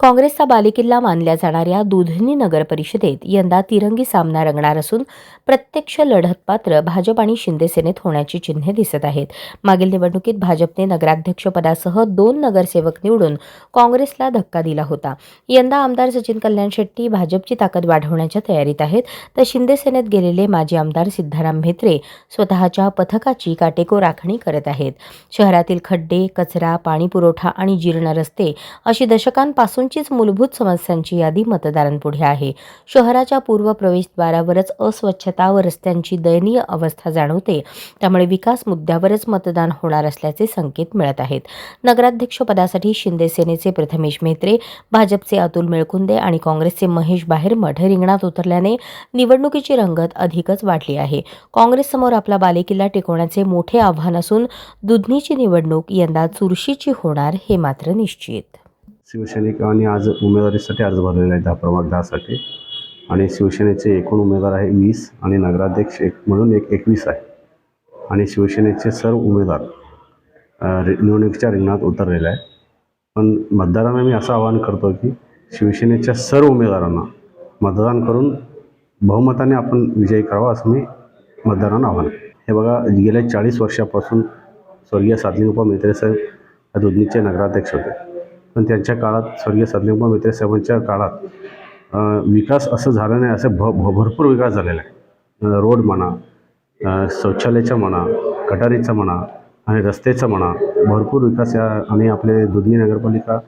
काँग्रेसचा बालेकिल्ला मानल्या जाणाऱ्या दुधनी नगर परिषदेत यंदा तिरंगी सामना रंगणार असून प्रत्यक्ष लढत पात्र भाजप आणि शिंदेसेनेत होण्याची चिन्हे दिसत आहेत. मागील निवडणुकीत भाजपने नगराध्यक्षपदासह दोन नगरसेवक निवडून काँग्रेसला धक्का दिला होता. यंदा आमदार सचिन कल्याण शेट्टी भाजपची ताकद वाढवण्याच्या तयारीत आहेत. तर शिंदेसेनेत गेलेले माजी आमदार सिद्धाराम म्हेत्रे स्वतःच्या पथकाची काटेकोर राखणी करत आहेत. शहरातील खड्डे कचरा पाणीपुरवठा आणि जीर्ण रस्ते अशी दशकांपासून दशकांपासूनचीच मूलभूत समस्यांची यादी मतदारांपुढे आहे. शहराच्या पूर्व प्रवेशद्वारावरच अस्वच्छता व रस्त्यांची दयनीय अवस्था जाणवते. त्यामुळे विकास मुद्द्यावरच मतदान होणार असल्याचे संकेत मिळत आहेत. नगराध्यक्षपदासाठी शिंदे सेनेचे प्रथमेश मेहत्रे भाजपचे अतुल मेळकुंदे आणि काँग्रेसचे महेश बाहेरमठ रिंगणात उतरल्याने निवडणुकीची रंगत अधिकच वाढली आहे. काँग्रेससमोर आपला बालेकिल्ला टिकवण्याचे मोठे आव्हान असून दुधनीची निवडणूक यंदा चुरशीची होणार हे मात्र निश्चित. शिवसैनिकांनी आज उमेदवारीसाठी अर्ज भरलेला आहे दहा क्रमांक दहासाठी. आणि शिवसेनेचे एकूण उमेदवार आहे वीस आणि नगराध्यक्ष एक म्हणून एक एकवीस आहे. आणि शिवसेनेचे सर्व उमेदवार निवडणुकीच्या रिंगणात उतरलेले आहे पण मतदारांना मी असं आवाहन करतो की शिवसेनेच्या सर्व उमेदवारांना मतदान करून बहुमताने आपण विजयी करावा असं मी मतदारांना आव्हान हे बघा गेल्या चाळीस वर्षापासून स्वर्गीय साधलिंगप्पा मेत्रे साहेब या दुधनीचे नगराध्यक्ष होते. पण त्यांच्या काळात स्वर्गीय साधलिंगप्पा मित्र साहेबांच्या काळात विकास असं झाला नाही असं भ भ- भरपूर विकास झालेला आहे. रोड म्हणा शौचालयाचा म्हणा गटारीचा म्हणा आणि रस्त्याचा म्हणा भरपूर विकास या आणि आपले दुधनी नगरपालिका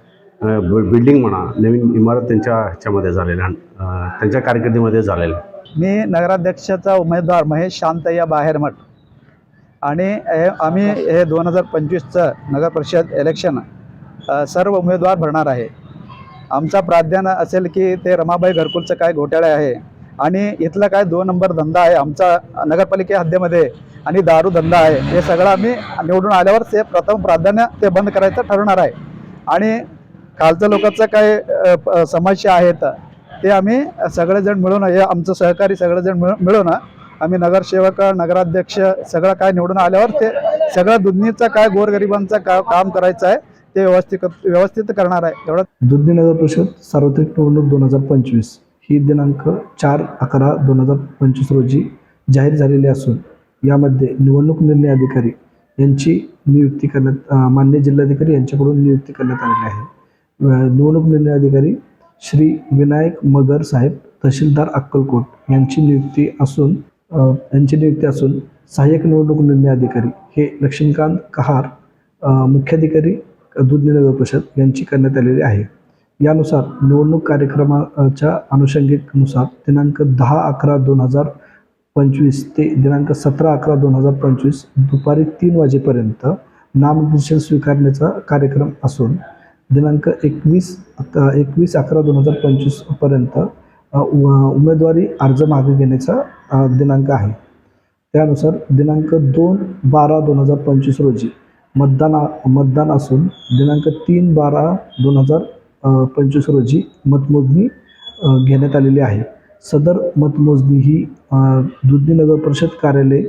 बिल्डिंग म्हणा नवीन इमारत त्यांच्या ह्याच्यामध्ये झालेल्या त्यांच्या कारकिर्दीमध्ये झालेल्या. मी नगराध्यक्षाचा उमेदवार महेश शांतय्या बाहेरमठ आणि हे आम्ही हे दोन हजार पंचवीसचं नगर परिषद इलेक्शन सर्व उमेदवार भरणार आहे. आमचा प्राधान्य असेल की ते रमाबाई घरकुलचं काय घोटाळे आहे आणि इथला काय दोन नंबर धंदा आहे आमचा नगरपालिके हद्दीमध्ये आणि दारू धंदा आहे हे सगळं आम्ही निवडून आल्यावर ते प्रथम प्राधान्य ते बंद करायचं ठरवणार आहे. आणि खालच्या लोकांचं काय समस्या आहेत ते आम्ही सगळेजण मिळून हे आमचं सहकारी सगळेजण मिळून मिळून आम्ही नगरसेवक नगराध्यक्ष सगळं काय निवडून आल्यावर ते सगळं दुधनीचं काय गोरगरिबांचं का काम करायचं आहे ते व्यवस्थित व्यवस्थित करणार आहे. एवढं दुधनी नगर परिषद सार्वत्रिक निवडणूक दोन हजार पंचवीस. ही दिनांक चार अकरा दोन हजार पंचवीस रोजी जाहीर झालेली असून यामध्ये निवडणूक निर्णय अधिकारी यांची नियुक्ती करण्यात मान्य जिल्हाधिकारी यांच्याकडून नियुक्ती करण्यात आलेली आहे. निवडणूक निर्णय अधिकारी श्री विनायक मगर साहेब तहसीलदार अक्कलकोट यांची नियुक्ती असून यांची नियुक्ती असून सहाय्यक निवडणूक निर्णय अधिकारी हे लक्ष्मीकांत कहार मुख्याधिकारी दूधनी नगर परिषद यांची करण्यात आलेली आहे. यानुसार निवडणूक कार्यक्रमाच्या अनुषंगिकनुसार दिनांक दहा अकरा दोन हजार पंचवीस ते दिनांक सतरा अकरा दोन हजार पंचवीस दुपारी तीन वाजेपर्यंत नामनिर्देशन स्वीकारण्याचा कार्यक्रम असून दिनांक एकवीस एकवीस अकरा दोन हजार पंचवीसपर्यंत उ- उमेदवारी अर्ज मागे घेण्याचा दिनांक आहे. त्यानुसार दिनांक दोन बारा दोन हजार पंचवीस रोजी मतदान मतदान असून दिनांक तीन बारा दोन हजार पंचवीस रोजी मतमोजणी घेण्यात आलेली आहे. सदर मतमोजणी ही दुधनी नगर परिषद कार्यालय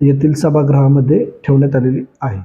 येथील सभागृहामध्ये ठेवण्यात आलेली आहे.